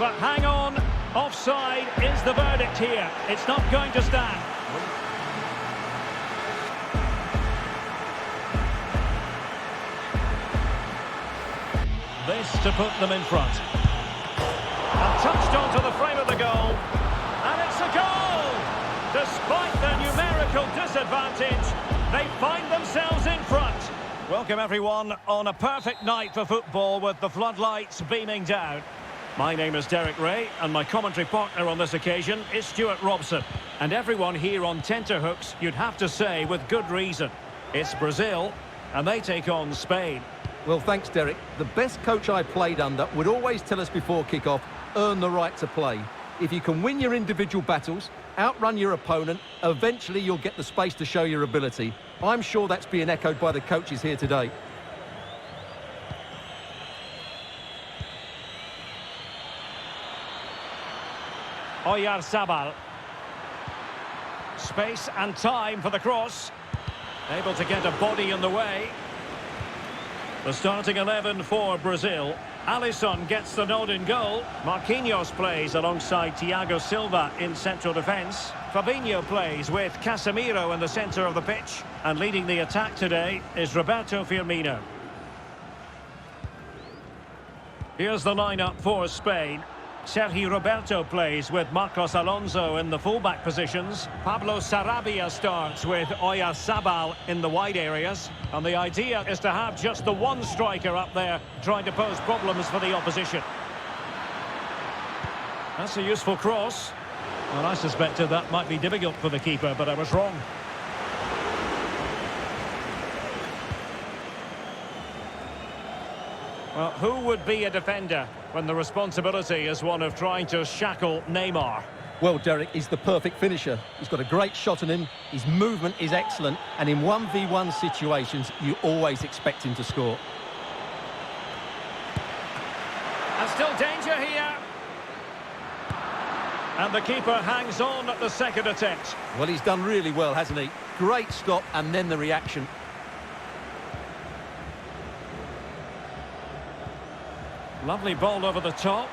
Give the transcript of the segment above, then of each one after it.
But hang on, offside is the verdict here. It's not going to stand. This to put them in front. And touched onto the frame of the goal. And it's a goal! Despite the numerical disadvantage, they find themselves in front. Welcome everyone on a perfect night for football with the floodlights beaming down. My name is Derek Ray and my commentary partner on this occasion is Stuart Robson. And everyone here on tenterhooks, you'd have to say with good reason. It's Brazil and they take on Spain. Well, thanks, Derek. The best coach I played under would always tell us before kick-off, earn the right to play. If you can win your individual battles, outrun your opponent, eventually you'll get the space to show your ability. I'm sure that's being echoed by the coaches here today. Oyarzabal. Space and time for the cross. Able to get a body in the way. The starting 11 for Brazil. Alisson gets the nod in goal. Marquinhos plays alongside Thiago Silva in central defence. Fabinho plays with Casemiro in the centre of the pitch. And leading the attack today is Roberto Firmino. Here's the lineup for Spain. Sergi Roberto plays with Marcos Alonso in the fullback positions. Pablo Sarabia starts with Oyarzabal in the wide areas. And the idea is to have just the one striker up there trying to pose problems for the opposition. That's a useful cross. Well, I suspected that might be difficult for the keeper, but I was wrong. Well, who would be a defender when the responsibility is one of trying to shackle Neymar? Well, Derek, he's the perfect finisher. He's got a great shot on him, his movement is excellent, and in 1v1 situations, you always expect him to score. And still danger here. And the keeper hangs on at the second attempt. Well, he's done really well, hasn't he? Great stop, and then the reaction. Lovely ball over the top.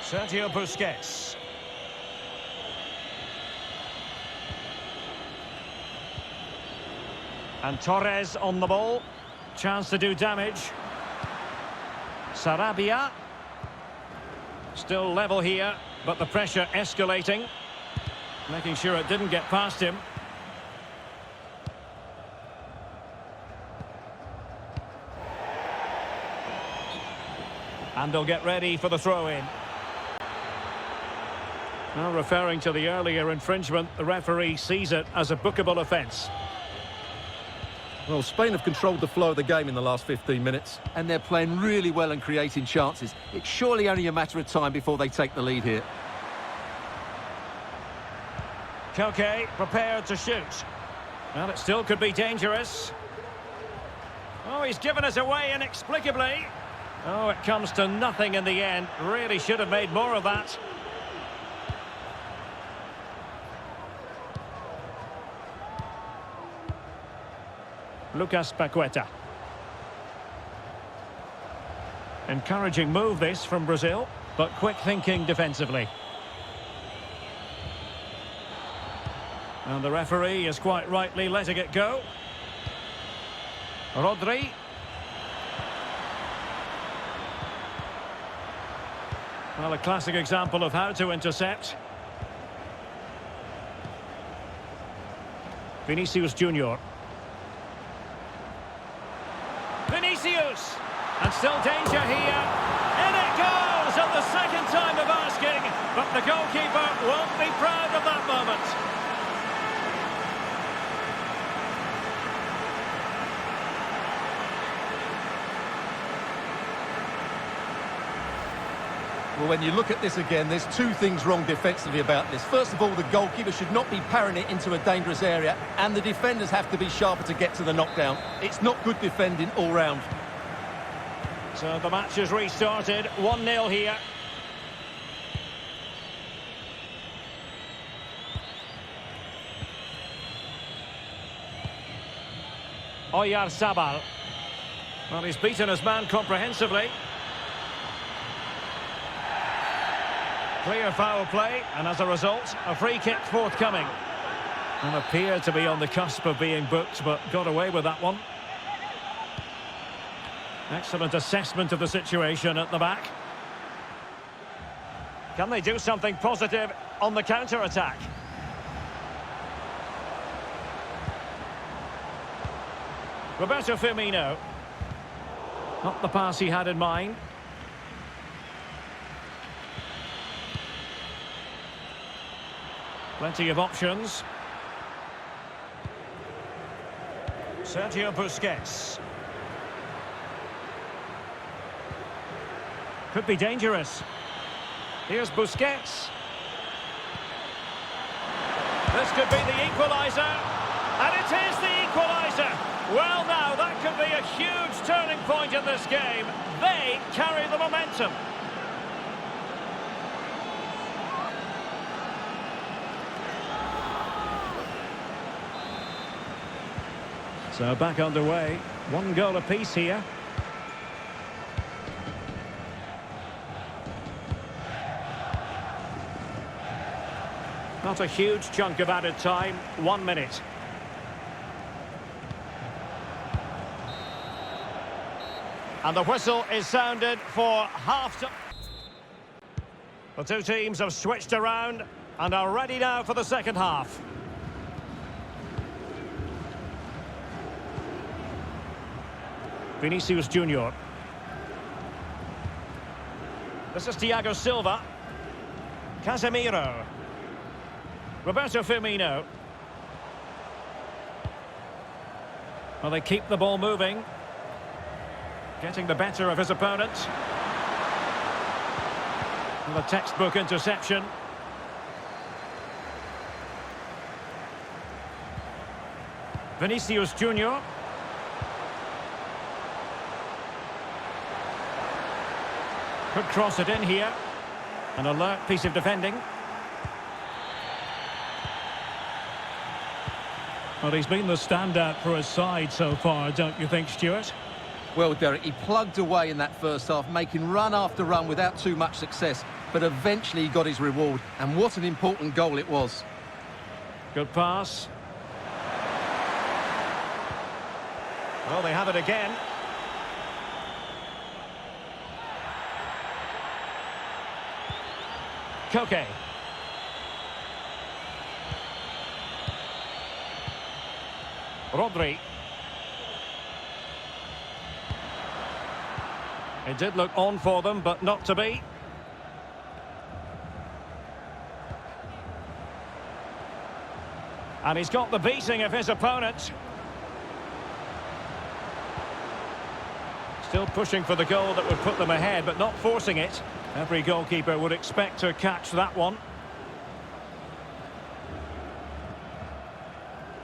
Sergio Busquets. And Torres on the ball. Chance to do damage. Sarabia. Still level here, but the pressure escalating. Making sure it didn't get past him. And they'll get ready for the throw-in. Now referring to the earlier infringement, the referee sees it as a bookable offence. Well, Spain have controlled the flow of the game in the last 15 minutes, and they're playing really well and creating chances. It's surely only a matter of time before they take the lead here. Koke prepared to shoot. Well, it still could be dangerous. Oh, he's given us away inexplicably. Oh, it comes to nothing in the end. Really should have made more of that. Lucas Paqueta. Encouraging move this from Brazil, but quick thinking defensively. And the referee is quite rightly letting it go. Rodri. Well, a classic example of how to intercept. Vinicius Junior. Vinicius! And still danger here. In it goes at the second time of asking. But the goalkeeper won't be proud of that moment. Well, when you look at this again, there's two things wrong defensively about this. First of all, the goalkeeper should not be parrying it into a dangerous area, and the defenders have to be sharper to get to the knockdown. It's not good defending all round. So the match has restarted, 1-0 here. Oyar Sabal. Well, he's beaten his man comprehensively. Clear foul play, and as a result, a free kick forthcoming. And appeared to be on the cusp of being booked, but got away with that one. Excellent assessment of the situation at the back. Can they do something positive on the counter-attack? Roberto Firmino. Not the pass he had in mind. Plenty of options. Sergio Busquets. Could be dangerous. Here's Busquets. This could be the equaliser. And it is the equaliser. Well now, that could be a huge turning point in this game. They carry the momentum. So back underway. One goal apiece here. Not a huge chunk of added time. One minute. And the whistle is sounded for half time. The two teams have switched around and are ready now for the second half. Vinicius Junior. This is Thiago Silva. Casemiro. Roberto Firmino. Well, they keep the ball moving. Getting the better of his opponent. The textbook interception. Vinicius Junior. Could cross it in here. An alert piece of defending. Well, he's been the standout for his side so far, don't you think, Stuart? Well, Derek, he plugged away in that first half, making run after run without too much success. But eventually he got his reward. And what an important goal it was. Good pass. Well, they have it again. Koke. Rodri. It did look on for them, but not to be. And he's got the beating of his opponent. Still pushing for the goal that would put them ahead, but not forcing it. Every goalkeeper would expect to catch that one.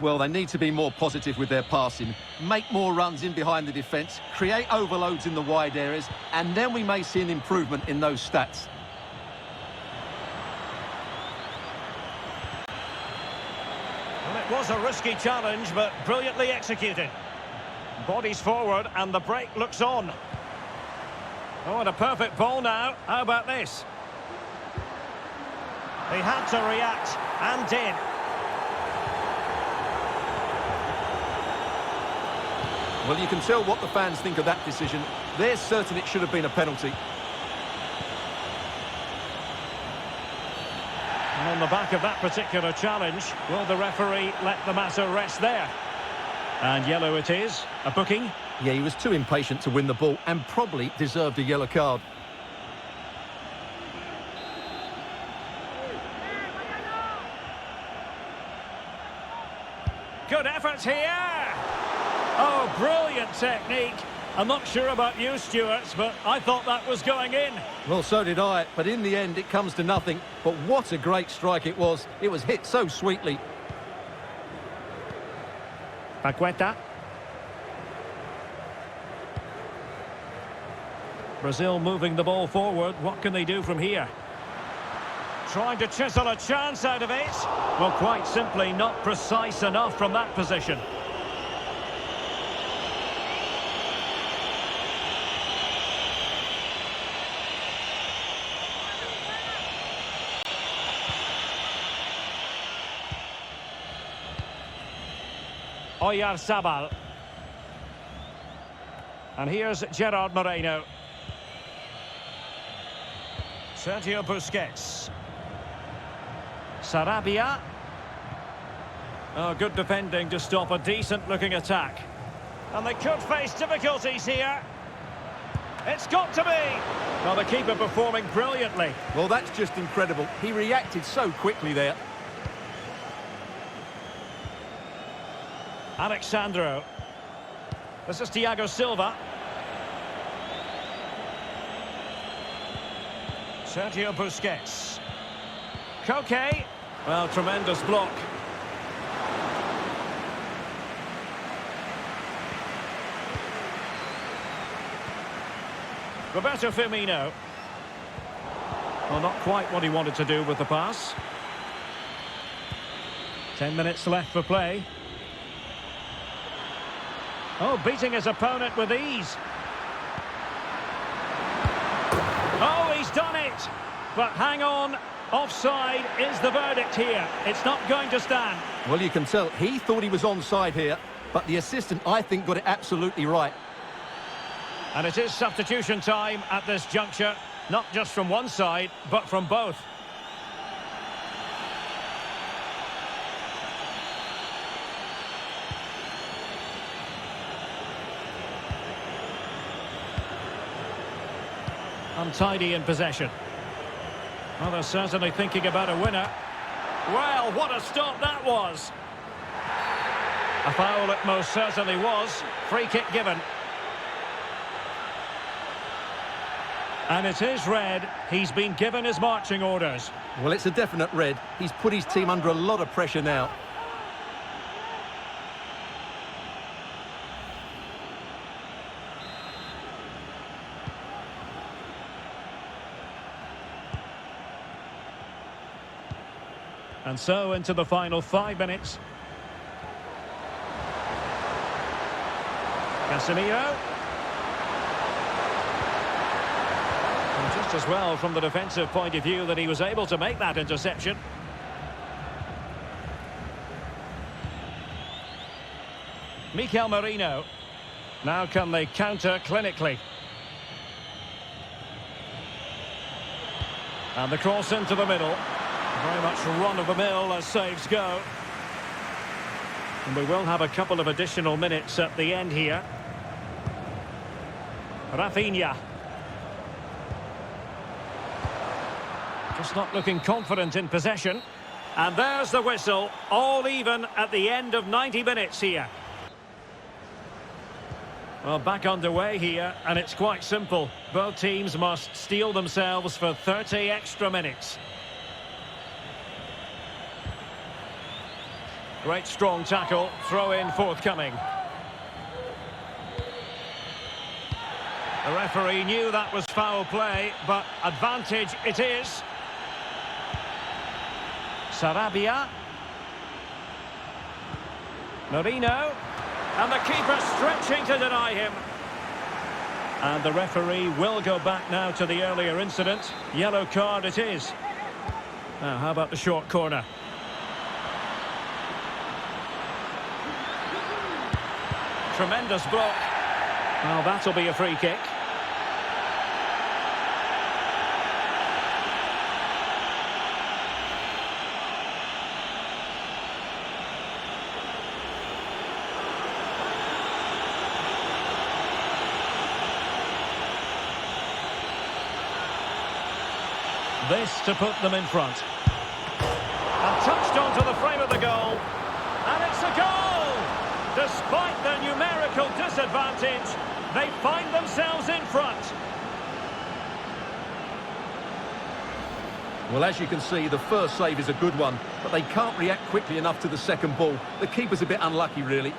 Well, they need to be more positive with their passing, make more runs in behind the defence, create overloads in the wide areas, and then we may see an improvement in those stats. Well, it was a risky challenge, but brilliantly executed. Bodies forward, and the break looks on. Oh, and a perfect ball now. How about this? He had to react, and did. Well, you can tell what the fans think of that decision. They're certain it should have been a penalty. And on the back of that particular challenge, will the referee let the matter rest there? And yellow it is. A booking. Yeah, he was too impatient to win the ball and probably deserved a yellow card. Good effort here. Oh, brilliant technique. I'm not sure about you, Stuart, but I thought that was going in. Well, so did I, but in the end it comes to nothing. But what a great strike it was. It was hit so sweetly. Paqueta. Brazil moving the ball forward. What can they do from here? Trying to chisel a chance out of it. Well, quite simply, not precise enough from that position. Oyar Sabal. And here's Gerard Moreno. Sergio Busquets. Sarabia. Oh, good defending to stop a decent-looking attack. And they could face difficulties here. It's got to be! Well, the keeper performing brilliantly. Well, that's just incredible. He reacted so quickly there. Alexandro. This is Thiago Silva. Sergio Busquets. Koke. Well, tremendous block. Roberto Firmino. Well, not quite what he wanted to do with the pass. Ten minutes left for play. Oh, beating his opponent with ease. Done it! But hang on, offside is the verdict here. It's not going to stand. Well, you can tell he thought he was onside here, but the assistant, I think, got it absolutely right. And it is substitution time at this juncture, not just from one side, but from both. Untidy in possession. Well, they're certainly thinking about a winner. Well, what a stop that was! A foul it most certainly was. Free kick given. And it is red. He's been given his marching orders. Well, it's a definite red. He's put his team under a lot of pressure now. And so into the final five minutes. Casemiro. And just as well from the defensive point of view that he was able to make that interception. Mikel Marino. Now can they counter clinically? And the cross into the middle. Very much run-of-the-mill as saves go. And we will have a couple of additional minutes at the end here. Rafinha. Just not looking confident in possession. And there's the whistle, all even at the end of 90 minutes here. Well, back underway here, and it's quite simple. Both teams must steel themselves for 30 extra minutes. Great strong tackle, throw in forthcoming. The referee knew that was foul play, but advantage it is. Sarabia. Marino. And the keeper stretching to deny him. And the referee will go back now to the earlier incident. Yellow card it is. Now, how about the short corner? Tremendous block. Well, that'll be a free kick. This to put them in front. And touched onto the frame of the goal. And it's a goal! Despite their numerical disadvantage, they find themselves in front. Well, as you can see, the first save is a good one, but they can't react quickly enough to the second ball. The keeper's a bit unlucky, really.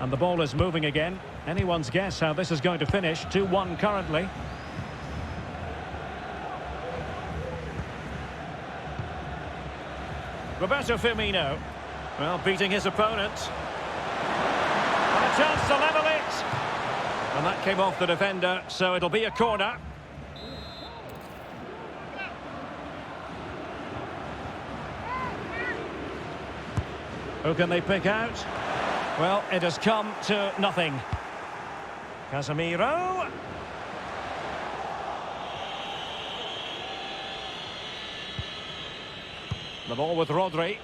And the ball is moving again. Anyone's guess how this is going to finish. 2-1 currently. Roberto Firmino. Well, beating his opponent. And a chance to level it. And that came off the defender, so it'll be a corner. Who can they pick out? Well, it has come to nothing. Casemiro. The ball with Rodri.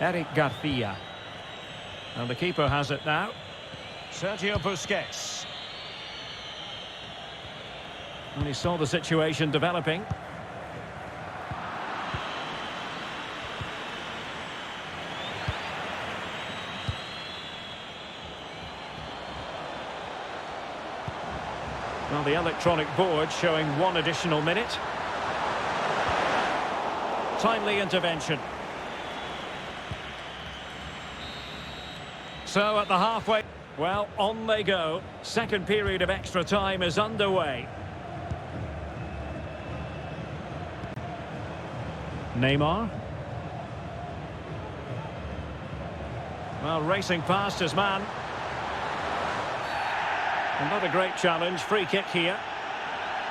Eric Garcia. And the keeper has it now. Sergio Busquets. And he saw the situation developing. Well, the electronic board showing one additional minute. Timely intervention. So at the halfway, well, on they go. Second period of extra time is underway. Neymar. Well, racing past his man. Another great challenge, free kick here.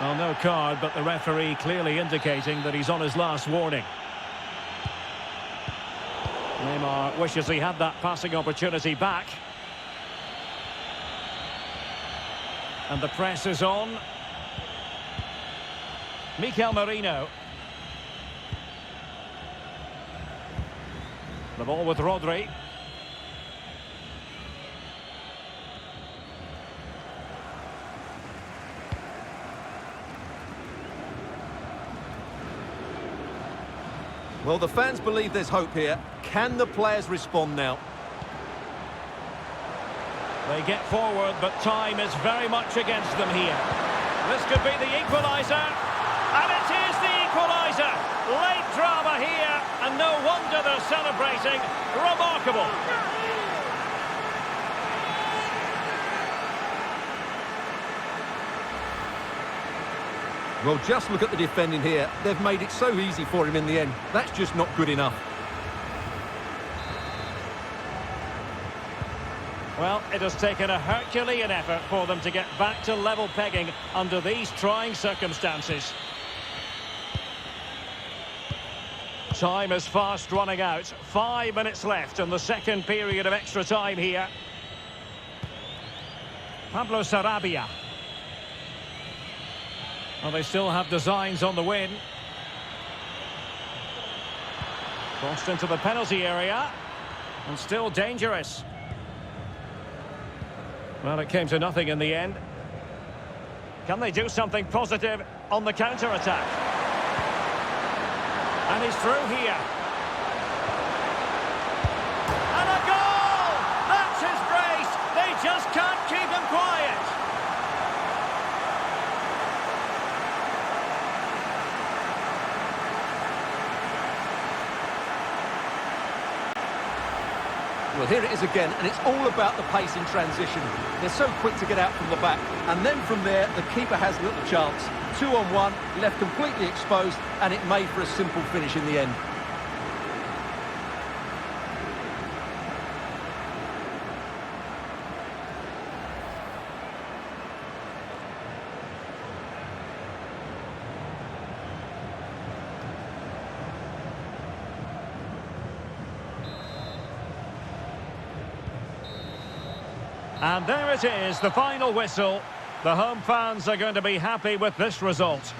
Well, no card, but the referee clearly indicating that he's on his last warning. Neymar wishes he had that passing opportunity back. And the press is on. Mikel Marino. The ball with Rodri. Well, the fans believe there's hope here. Can the players respond now? They get forward, but time is very much against them here. This could be the equaliser. And it is the equaliser. Late drama here, and no wonder they're celebrating. Remarkable. Well, just look at the defending here. They've made it so easy for him in the end. That's just not good enough. Well, it has taken a Herculean effort for them to get back to level pegging under these trying circumstances. Time is fast running out. Five minutes left in the second period of extra time here. Pablo Sarabia. Well, they still have designs on the win. Crossed into the penalty area. And still dangerous. Well, it came to nothing in the end. Can they do something positive on the counter-attack? And he's through here. And a goal! That's his brace! They just can't keep him quiet! Well, here it is again, and it's all about the pace in transition. They're so quick to get out from the back, and then from there, the keeper has little chance. Two on one, left completely exposed, and it made for a simple finish in the end. And there it is, the final whistle. The home fans are going to be happy with this result.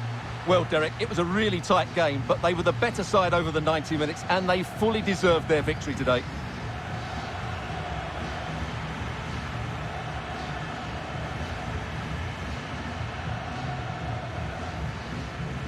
Well, Derek, it was a really tight game, but they were the better side over the 90 minutes, and they fully deserved their victory today.